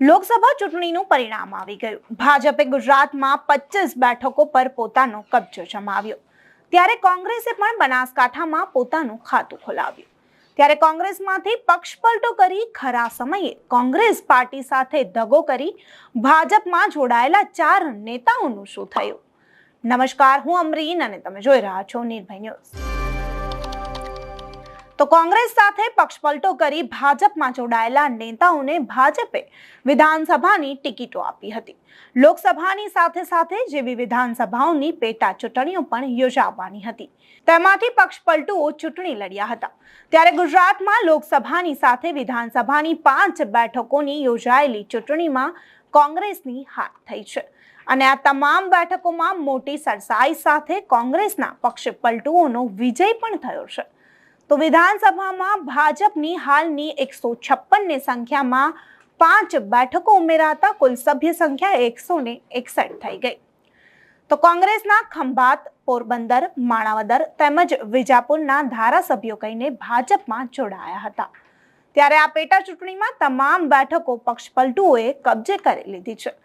લોકસભા ચૂંટણીનું પરિણામ આવી ગયું. ભાજપે ગુજરાતમાં પચીસ બેઠકો પર પોતાનો કબજો જમાવ્યો. ત્યારે કોંગ્રેસે પણ બનાસકાંઠામાં પોતાનું ખાતું ખોલાવ્યું. ત્યારે કોંગ્રેસમાંથી પક્ષપલટો કરી ખરા સમયે કોંગ્રેસ પાર્ટી સાથે દગો કરી ભાજપમાં જોડાયેલા ચાર નેતાઓનું શું થયું? નમસ્કાર, હું અમરીન અને તમે જોઈ રહ્યા છો નિર્ભય ન્યૂઝ. તો કોંગ્રેસ સાથે પક્ષપલટો કરી ભાજપમાં જોડાયેલા નેતાઓને ભાજપે વિધાનસભાની ટિકિટો આપી હતી. લોકસભાની સાથે સાથે જેવી વિધાનસભાઓની પેટા ચૂંટણીઓ પણ યોજાવાની હતી. તેમાંથી પક્ષપલટુઓ ચૂંટણી લડ્યા હતા. ત્યારે ગુજરાતમાં લોકસભાની સાથે વિધાનસભાની પાંચ બેઠકોની યોજાયેલી ચૂંટણીમાં કોંગ્રેસની હાર થઈ છે. અને આ તમામ બેઠકોમાં મોટી સરસાઈ સાથે કોંગ્રેસના પક્ષપલટુઓનો વિજય પણ થયો છે. તો વિધાનસભામાં ભાજપની હાલની એકસો છપ્પનની સંખ્યામાં પાંચ બેઠકો ઉમેરાતા કુલ સભ્ય સંખ્યા એકસો ને એકસઠ થઈ ગઈ. તો કોંગ્રેસના ખંભાત, પોરબંદર, માણાવદર તેમજ વિજાપુરના ધારાસભ્યો કહીને ભાજપમાં જોડાયા હતા. ત્યારે આ પેટા ચૂંટણીમાં તમામ બેઠકો પક્ષપલટુઓએ કબજે કરી લીધી છે.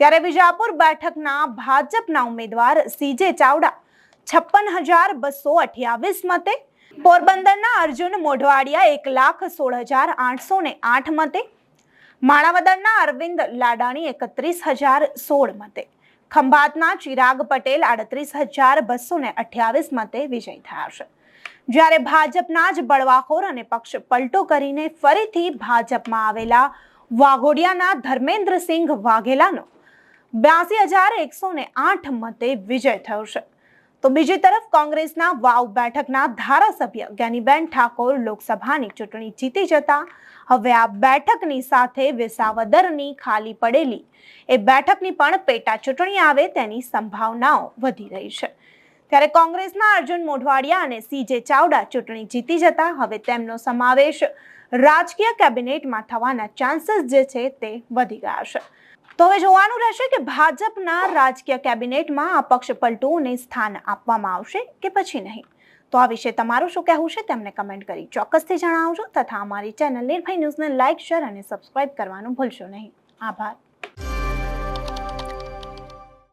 ત્યારે વિજાપુર બેઠકના ભાજપના ઉમેદવાર સીજે ચાવડા છપ્પન હજાર બસો અઠ્યાવીસ મતે પોરબંદરના અર્જુન મોઢવાડિયા એક લાખ સોળ હજાર આઠસો ને આઠ મતે, માણાવદરના અરવિંદ લાડાણી એકત્રીસ હજાર સોળ મતે, ખંભાતના ચિરાગ પટેલ આડત્રીસ હજાર બસો ને અઠ્યાવીસ મતે વિજય થયા છે. જ્યારે ભાજપના જ બળવાખોર અને પક્ષ પલટો કરીને ફરીથી ભાજપમાં આવેલા વાઘોડિયાના ધર્મેન્દ્રસિંહ વાઘેલાનો બ્યાસી હજાર એકસો ને આઠ મતે વિજય થયો છે. તો બીજી તરફ કોંગ્રેસના વાવ બેઠકના ધારાસભ્ય જ્ઞાનીબેન ઠાકોર લોકસભાની ચૂંટણી જીતી જતા હવે આ બેઠકની સાથે વિસાવદરની ખાલી પડેલી. એ બેઠકની પણ પેટા ચૂંટણી આવે તેની સંભાવનાઓ વધી રહી છે. ત્યારે કોંગ્રેસના અર્જુન મોઢવાડિયા અને સીજે ચાવડા ચૂંટણી જીતી જતા હવે તેમનો સમાવેશ રાજકીય કેબિનેટમાં થવાના ચાન્સીસ જે છે તે વધી ગયા છે. તો હવે જોવાનું રહેશે કે ભાજપના રાજકીય કેબિનેટમાં આ પક્ષ સ્થાન આપવામાં આવશે કે પછી નહીં. તો આ વિશે તમારું શું કહેવું છે તેમને કમેન્ટ કરી ચોક્કસથી જણાવજો તથા અમારી ચેનલ નિર્ભય ન્યૂઝને લાઇક, શેર અને સબસ્ક્રાઇબ કરવાનું ભૂલશો નહીં. આભાર.